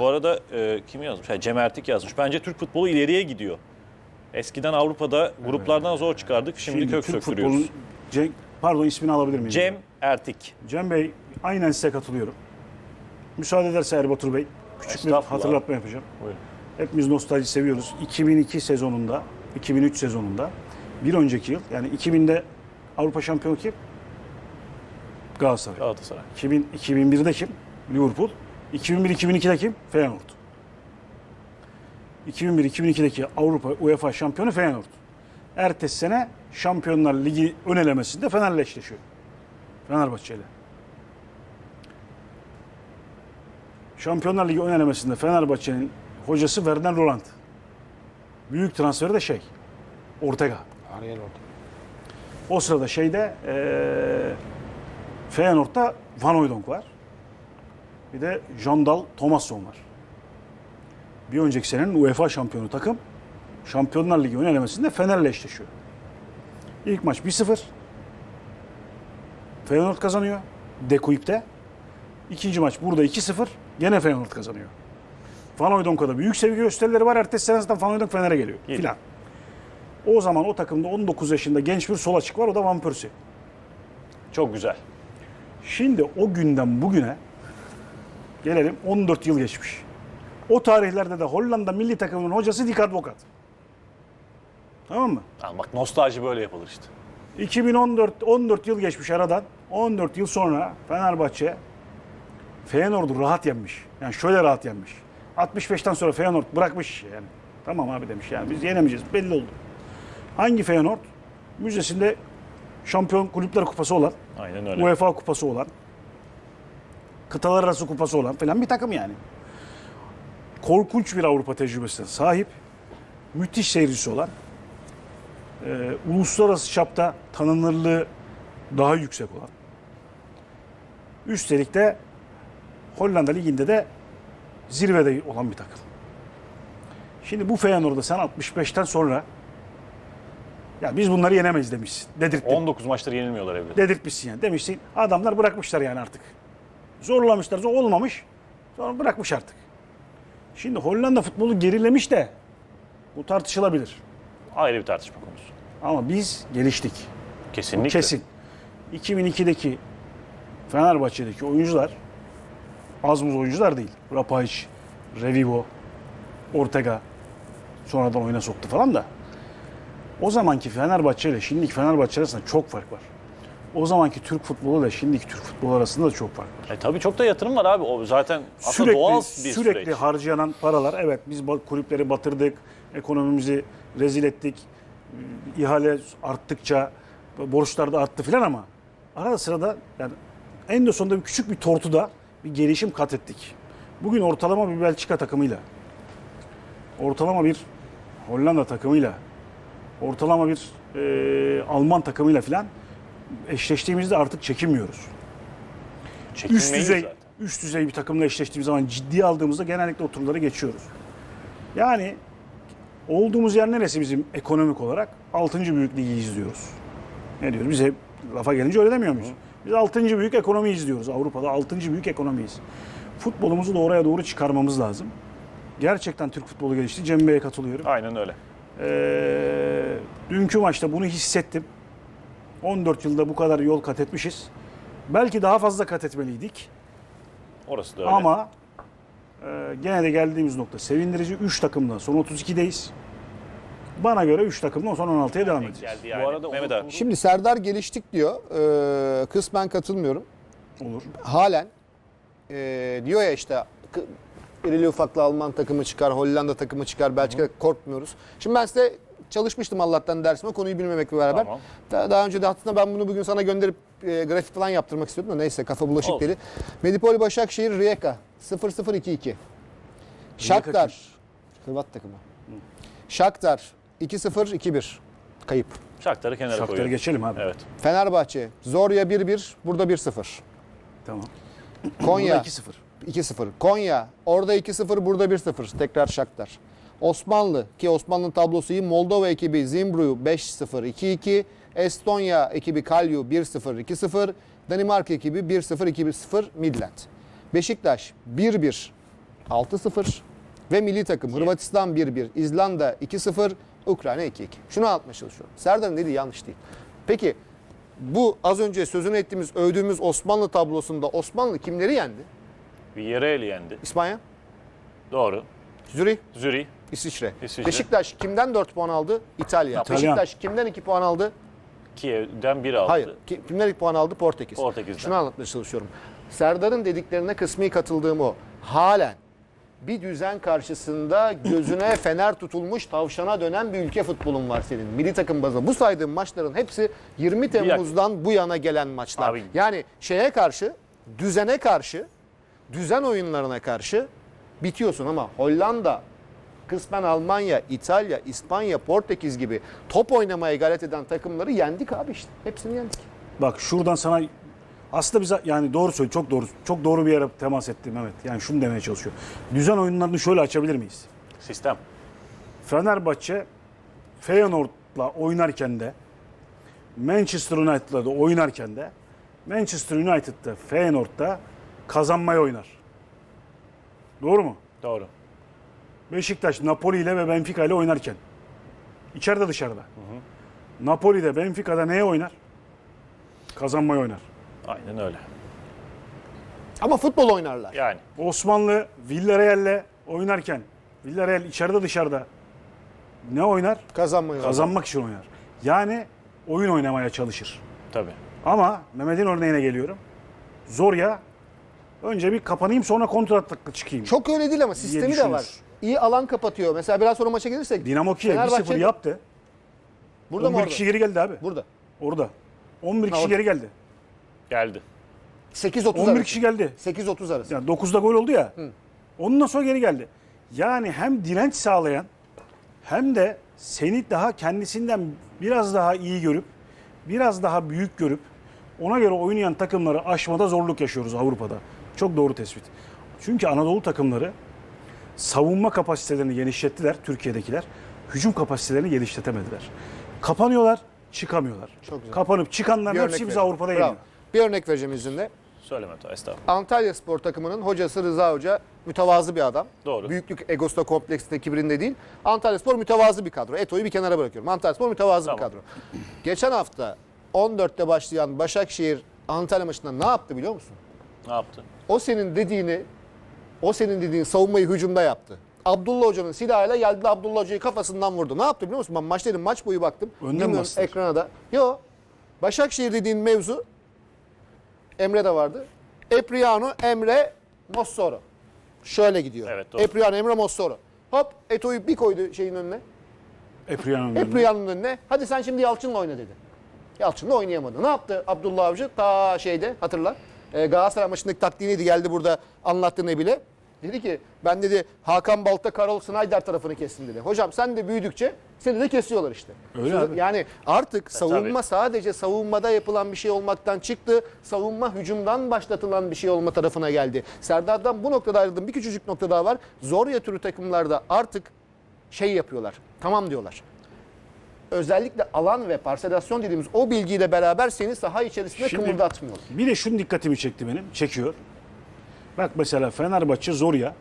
Bu arada e, kim yazmış? Ha, Cem Ertik yazmış. Bence Türk futbolu ileriye gidiyor. Eskiden Avrupa'da gruplardan zor çıkardık. Şimdi, kök Türk söktürüyoruz. futbolun- Cenk, pardon ismini alabilir miyim? Cem Ertik. Cem Bey aynen size katılıyorum. Müsaade ederse Erbatur Bey küçük bir Estağfurullah. hatırlatma yapacağım. Buyurun. Hepimiz nostalji seviyoruz. 2002 sezonunda, 2003 sezonunda bir önceki yıl yani 2000'de Avrupa şampiyonu kim? Galatasaray. Galatasaray. 2000, 2001'de kim? Liverpool. 2001-2002'de kim? Feyenoord. 2001-2002'deki Avrupa UEFA şampiyonu Feyenoord. Ertesi sene Şampiyonlar Ligi ön elemesinde Fener'le eşleşiyor. Fenerbahçe ile. Şampiyonlar Ligi ön elemesinde Fenerbahçe'nin hocası Werner Roland. Büyük transferi de şey, Ortega. Ariel orada. O sırada şeyde eee Feyenoord'da Van Hooijdonk var. Bir de Jandal Thomasson var. Bir önceki senenin UEFA şampiyonu takım Şampiyonlar Ligi ön elemesinde Fener'le eşleşiyor. İlk maç 1-0. Feyenoord kazanıyor. Dekuyp'te. İkinci maç burada 2-0. Gene Feyenoord kazanıyor. Van Hooijdonk'a da büyük sevgi gösterileri var. Ertesi sene zaten Van Fener'e geliyor. Geliyor. Filan. O zaman o takımda 19 yaşında genç bir sol açık var. O da Van Persie. Çok güzel. Şimdi o günden bugüne gelelim 14 yıl geçmiş. O tarihlerde de Hollanda milli takımının hocası Dick Advocat. Tamam mı? Ama bak nostalji böyle yapılır işte. 2014 14 yıl geçmiş aradan. 14 yıl sonra Fenerbahçe Feyenoord'u rahat yenmiş. Yani şöyle rahat yenmiş. 65'ten sonra Feyenoord bırakmış yani. Tamam abi demiş yani biz yenemeyeceğiz belli oldu. Hangi Feyenoord? Müzesinde Şampiyon Kulüpler Kupası olan, Aynen öyle. UEFA Kupası olan, kıtalar arası kupası olan falan bir takım yani. Korkunç bir Avrupa tecrübesine sahip, müthiş seyircisi olan, e, uluslararası çapta tanınırlığı daha yüksek olan, üstelik de Hollanda Ligi'nde de zirvede olan bir takım. Şimdi bu Feyenoord'da sen 65'ten sonra ya biz bunları yenemeyiz demişsin. Dedirttin. 19 maçtır yenilmiyorlar evde. Dedirtmişsin yani. Demişsin adamlar bırakmışlar yani artık. Zorlamışlar. Zor olmamış. Sonra bırakmış artık. Şimdi Hollanda futbolu gerilemiş de bu tartışılabilir. Ayrı bir tartışma konusu. Ama biz geliştik. Kesinlikle. Kesin. 2002'deki Fenerbahçe'deki oyuncular az buz oyuncular değil. Rapayic, Revivo, Ortega sonradan oyuna soktu falan da. O zamanki Fenerbahçe ile şimdiki Fenerbahçe arasında çok fark var. O zamanki Türk futbolu ile şimdiki Türk futbolu arasında da çok fark var. E tabii çok da yatırım var abi. O zaten aslında sürekli doğal bir sürekli süreç. harcanan paralar evet biz kulüpleri batırdık, ekonomimizi rezil ettik. ihale arttıkça borçlar da arttı filan ama arada sırada yani en de sonunda bir küçük bir tortuda bir gelişim kat ettik. Bugün ortalama bir Belçika takımıyla ortalama bir Hollanda takımıyla ortalama bir e, Alman takımıyla filan eşleştiğimizde artık çekinmiyoruz üst düzey zaten. üst düzey bir takımla eşleştiğimiz zaman ciddiye aldığımızda genellikle o turları geçiyoruz. Yani olduğumuz yer neresi bizim ekonomik olarak? 6. büyük ligi izliyoruz. Ne diyoruz? Biz hep lafa gelince öyle demiyor muyuz? Biz 6. büyük ekonomi izliyoruz. Avrupa'da 6. büyük ekonomiyiz. Futbolumuzu da oraya doğru çıkarmamız lazım. Gerçekten Türk futbolu gelişti. Cem Bey'e katılıyorum. Aynen öyle. Ee, dünkü maçta bunu hissettim. 14 yılda bu kadar yol kat etmişiz. Belki daha fazla kat etmeliydik. Orası da öyle. Ama e, gene de geldiğimiz nokta sevindirici. 3 takımla son 32'deyiz. Bana göre 3 takımla son 16'ya devam edeceğiz. geldi yani. Bu arada Mehmet abi. Şimdi Serdar geliştik diyor. Ee, kısmen katılmıyorum. Olur. Halen ee, diyor ya işte irili ufaklı Alman takımı çıkar, Hollanda takımı çıkar, Belçika korkmuyoruz. Şimdi ben size çalışmıştım Allah'tan dersime konuyu bilmemekle beraber. Tamam. Daha, daha önce de aslında ben bunu bugün sana gönderip e, grafik falan yaptırmak istiyordum da neyse kafa bulaşık Olsun. deli. Medipol Başakşehir Rijeka 0-0-2-2. Shakhtar Hırvat takımı. Shakhtar 2-0-2-1 kayıp. Shakhtar'ı kenara Shakhtar'ı koyuyoruz. geçelim abi. Evet. Fenerbahçe Zorya 1-1 burada 1-0. Tamam. Konya Burada 2-0. 2-0. Konya orada 2-0 burada 1-0. Tekrar Shakhtar. Osmanlı ki Osmanlı'nın tablosu iyi. Moldova ekibi Zimbru'yu 5-0 2-2. Estonya ekibi Kalyu 1-0 2-0. Danimarka ekibi 1-0 2-0 Midland. Beşiktaş 1-1 6-0 ve milli takım Hırvatistan 1-1, İzlanda 2-0, Ukrayna 2-2. Şunu anlatmaya çalışıyorum. Serdar'ın dediği yanlış değil. Peki bu az önce sözünü ettiğimiz, övdüğümüz Osmanlı tablosunda Osmanlı kimleri yendi? Bir yere el yendi. İspanya, Doğru. Zürih, Zürih. İsviçre. İsviçre. Beşiktaş kimden 4 puan aldı? İtalya. İtalyan. Beşiktaş kimden 2 puan aldı? Kiev'den bir aldı. Hayır. Ki- Kimden 2 puan aldı? Portekiz. Portekiz'den. Şunu anlatmaya çalışıyorum. Serdar'ın dediklerine kısmi katıldığım o. Halen bir düzen karşısında gözüne fener tutulmuş tavşana dönen bir ülke futbolun var senin. Milli takım bazında. Bu saydığım maçların hepsi 20 Temmuz'dan bu yana gelen maçlar. Abi- Yani şeye karşı, düzene karşı, düzen oyunlarına karşı bitiyorsun ama Hollanda, kısmen Almanya, İtalya, İspanya, Portekiz gibi top oynamaya gayret eden takımları yendik abi işte. Hepsini yendik. Bak şuradan sana aslında bize yani doğru söyle çok doğru çok doğru bir yere temas ettim Mehmet. Yani şunu demeye çalışıyor. Düzen oyunlarını şöyle açabilir miyiz? Sistem. Fenerbahçe Feyenoord'la oynarken de Manchester United'la da oynarken de Manchester United'da Feyenoord'da kazanmayı oynar. Doğru mu? Doğru. Beşiktaş Napoli ile ve Benfica ile oynarken içeride dışarıda. Napoli'de Benfica'da neye oynar? Kazanmayı oynar. Aynen öyle. Ama futbol oynarlar. Yani Osmanlı Villarreal'le oynarken Villarreal içeride dışarıda ne oynar? Kazanmayı Kazanmak için oynar. Yani oyun oynamaya çalışır. tabii. Ama Mehmet'in örneğine geliyorum. Zorya önce bir kapanayım sonra kontratakla çıkayım. Çok öyle değil ama sistemi de düşünür. var. İyi alan kapatıyor. Mesela biraz sonra maça gelirsek. Dinamo Kiev Fenerbahçe- 1-0 yaptı. Burada mı 11 orada? kişi geri geldi abi. Burada. Orada. 11 kişi orada. geri geldi. Geldi. 8-30 11 arası. kişi geldi. 8-30 arası. Yani 9'da gol oldu ya. Ondan sonra geri geldi. Yani hem direnç sağlayan hem de seni daha kendisinden biraz daha iyi görüp biraz daha büyük görüp ona göre oynayan takımları aşmada zorluk yaşıyoruz Avrupa'da. Çok doğru tespit. Çünkü Anadolu takımları savunma kapasitelerini genişlettiler Türkiye'dekiler. Hücum kapasitelerini genişletemediler. Kapanıyorlar, çıkamıyorlar. Çok güzel. Kapanıp çıkanların Bir örnek hepsi bizi vereyim. Avrupa'da Bravo. yeniyor. Bir örnek vereceğim izninle. Söyleme Mete, estağfurullah. Antalya Spor takımının hocası Rıza Hoca mütevazı bir adam. Doğru. Büyüklük egosta kompleksinde kibirinde değil. Antalya Spor mütevazı bir kadro. Eto'yu bir kenara bırakıyorum. Antalya Spor mütevazı bir Tamam. kadro. Geçen hafta 14'te başlayan Başakşehir Antalya maçında ne yaptı biliyor musun? Ne yaptı? O senin dediğini, o senin dediğin savunmayı hücumda yaptı. Abdullah Hoca'nın silahıyla geldi Abdullah Hoca'yı kafasından vurdu. Ne yaptı biliyor musun? Ben maçtaydım maç boyu baktım. Önden Bilmiyorum, bastılar. ekrana da. Yo. Başakşehir dediğin mevzu Emre de vardı. Epriano, Emre, Mossoro. Şöyle gidiyor. Evet, doğru. Epriano, Emre, Mossoro. Hop Eto'yu bir koydu şeyin önüne. Epriano'nun. Epriano'nun önüne. Hadi sen şimdi Yalçın'la oyna dedi. Yalçın'la oynayamadı. Ne yaptı Abdullah Avcı? Ta şeyde hatırla. E, Galatasaray maçındaki taktiği geldi burada anlattı ne bile. Dedi ki ben dedi Hakan Balta, Karol Snyder tarafını kessin dedi. Hocam sen de büyüdükçe seni de kesiyorlar işte. Öyle Sonra- abi. Yani artık savunma tabii. sadece savunmada yapılan bir şey olmaktan çıktı. Savunma hücumdan başlatılan bir şey olma tarafına geldi. Serdar'dan bu noktada ayrıldım. Bir küçücük nokta daha var. Zorya türü takımlarda artık şey yapıyorlar. Tamam diyorlar özellikle alan ve parselasyon dediğimiz o bilgiyle beraber seni saha içerisinde Şimdi- kımıldatmıyor. Bir de şunun dikkatimi çekti benim. Çekiyor. Bak mesela Fenerbahçe Zorya.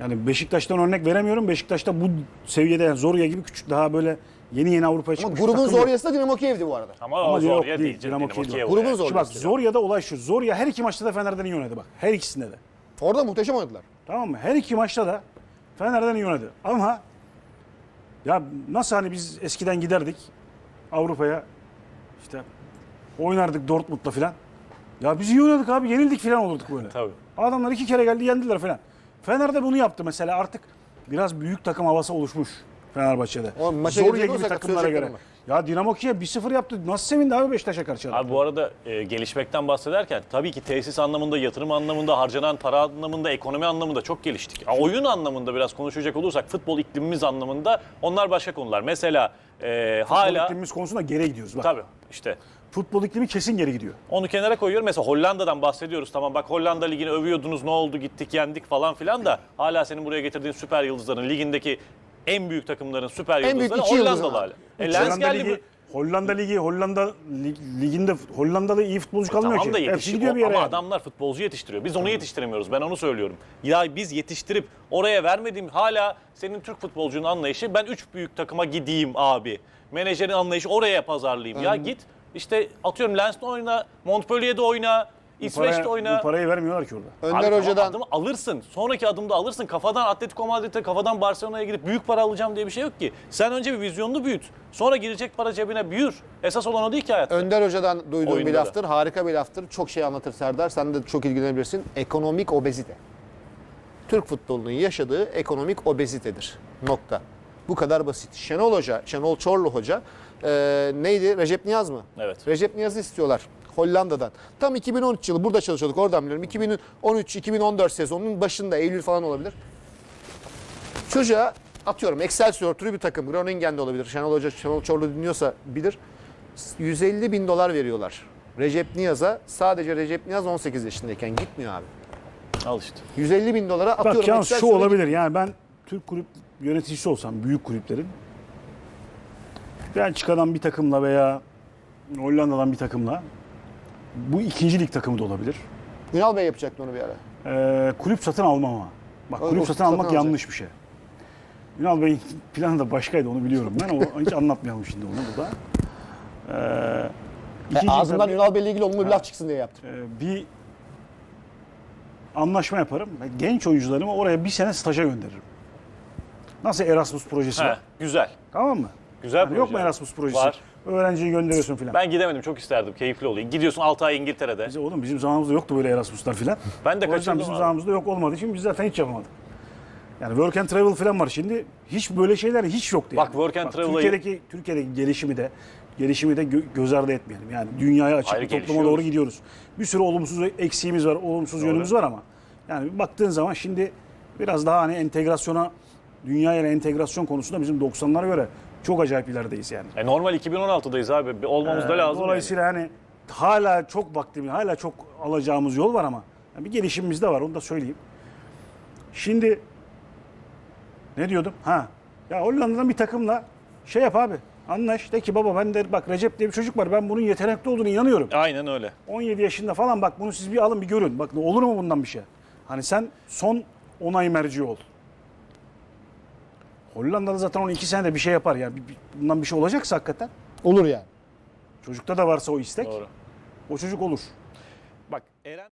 Yani Beşiktaş'tan örnek veremiyorum. Beşiktaş'ta bu seviyede yani Zorya gibi küçük daha böyle yeni yeni Avrupa'ya Ama çıkmış grubun takım yok. Zoryası da Dinamo Kiev'di bu arada. Ama, Ama o yok, Zorya değil, değil. Dinamo Dinamo Kiev Kiev. Grubun zor- Şimdi bak Zoryası. Zorya'da olay şu. Zorya her iki maçta da Fener'den iyi oynadı bak. Her ikisinde de. Orada muhteşem oynadılar. Tamam mı? Her iki maçta da Fener'den iyi oynadı. Ama ya nasıl hani biz eskiden giderdik Avrupa'ya işte oynardık Dortmund'la filan. Ya biz iyi oynadık abi yenildik filan olurduk böyle. Tabii. Adamlar iki kere geldi yendiler falan. Fener'de bunu yaptı mesela artık biraz büyük takım havası oluşmuş Fenerbahçe'de. O maça Zorya gelecek gibi olsak takımlara göre. söyleyeceklerim Ya Dinamo Kiev 1-0 yaptı. Nasıl sevindi abi Beşiktaş'a karşı? Abi bu arada e, gelişmekten bahsederken tabii ki tesis anlamında, yatırım anlamında, harcanan para anlamında, ekonomi anlamında çok geliştik. Ha, oyun anlamında biraz konuşacak olursak futbol iklimimiz anlamında onlar başka konular. Mesela e, Futbol hala iklimimiz konusunda geri gidiyoruz. Bak. tabii işte Futbol iklimi kesin geri gidiyor. onu kenara koyuyorum. Mesela Hollanda'dan bahsediyoruz. Tamam bak Hollanda ligini övüyordunuz. Ne oldu? Gittik, yendik falan filan da hala senin buraya getirdiğin süper yıldızların ligindeki en büyük takımların süper En büyük yıldızları iki Hollandalı hala. E, Lens Hollanda geldi Ligi, bu. Hollanda Ligi, Hollanda lig- liginde Hollanda'da iyi futbolcu kalmıyor Tamam da ki. Hepsi yetişiyor gidiyor bir yere. ama yani. adamlar futbolcu yetiştiriyor. Biz onu yetiştiremiyoruz. Ben onu söylüyorum. Ya biz yetiştirip oraya vermediğim hala senin Türk futbolcunun anlayışı ben üç büyük takıma gideyim abi. Menajerin anlayışı oraya pazarlayayım. Ya git işte atıyorum Lens'te oyna, Montpellier'de oyna, İsveç'te oyna. Bu parayı vermiyorlar ki orada. Önder Abi Hoca'dan adımı alırsın. Sonraki adımda alırsın. Kafadan Atletico Madrid'e, kafadan Barcelona'ya gidip büyük para alacağım diye bir şey yok ki. Sen önce bir vizyonunu büyüt. Sonra girecek para cebine büyür. Esas olan o değil ki hayatta. Önder Hoca'dan duyduğum Oyunda bir laftır. Harika bir laftır. Çok şey anlatır Serdar. Sen de çok ilgilenebilirsin. Ekonomik obezite. Türk futbolunun yaşadığı ekonomik obezitedir. Nokta. Bu kadar basit. Şenol Hoca, Şenol Çorlu Hoca e, neydi? Recep Niyaz mı? Evet. Recep Niyaz'ı istiyorlar Hollanda'dan. Tam 2013 yılı burada çalışıyorduk oradan biliyorum. 2013-2014 sezonunun başında Eylül falan olabilir. Çocuğa atıyorum Excelsior türü bir takım. Groningen'de olabilir. Şenol Hoca, Şenol Çorlu dinliyorsa bilir. 150 bin dolar veriyorlar. Recep Niyaz'a sadece Recep Niyaz 18 yaşındayken gitmiyor abi. Al işte. 150 bin dolara atıyorum. Bak yalnız şu Excelsior'a olabilir yani ben Türk kulüp yöneticisi olsam büyük kulüplerin Belçika'dan bir takımla veya Hollanda'dan bir takımla bu ikinci lig takımı da olabilir. Ünal Bey yapacaktı onu bir ara. Ee, kulüp satın almam ama. Bak kulüp o satın satın almak alacak. yanlış bir şey. Ünal Bey'in planı da başkaydı onu biliyorum ben. O, hiç anlatmayalım şimdi onu burada. Ee, E, ikinci ağzından tabii, Ünal Bey'le ilgili olumlu bir laf çıksın diye yaptım. e, bir anlaşma yaparım. Genç oyuncularımı oraya bir sene staja gönderirim. Nasıl Erasmus projesi He, var? güzel. Tamam mı? Güzel Yani yok proje. mu Erasmus projesi? Var. Öğrenciyi gönderiyorsun filan. Ben gidemedim. Çok isterdim. Keyifli oluyor. Gidiyorsun 6 ay İngiltere'de. Bize oğlum bizim zamanımızda yoktu böyle Erasmus'lar filan. Ben de O kaçırdım bizim abi. zamanımızda yok olmadığı için biz zaten hiç yapamadık. Yani work and travel falan var şimdi. Hiç böyle şeyler hiç yoktu yani. Bak work and travel'ı- Türkiye'deki Türkiye'deki gelişimi de gelişimi de gö- göz ardı etmeyelim. Yani dünyaya açık Hayır, bir topluma doğru gidiyoruz. Bir sürü olumsuz eksiğimiz var, olumsuz yönümüz var ama yani baktığın zaman şimdi biraz daha hani entegrasyona dünyaya entegrasyon konusunda bizim 90'lara göre çok acayip ilerideyiz yani. E normal 2016'dayız abi. Olmamız da Ee, lazım. Dolayısıyla hani hala çok vaktimiz, hala çok alacağımız yol var ama yani bir gelişimimiz de var onu da söyleyeyim. Şimdi ne diyordum? Ha. Ya Hollanda'dan bir takımla şey yap abi. Anlaş. De ki baba ben de bak Recep diye bir çocuk var. Ben bunun yetenekli olduğunu inanıyorum. yani. Aynen öyle. 17 yaşında falan bak bunu siz bir alın bir görün. Bak olur mu bundan bir şey? Hani sen son onay merci ol. Hollanda'da zaten 12 senede bir şey yapar ya. Bir- bir- Bundan bir şey olacaksa hakikaten. Olur yani. Çocukta da varsa o istek. Doğru. O çocuk olur. Bak Eren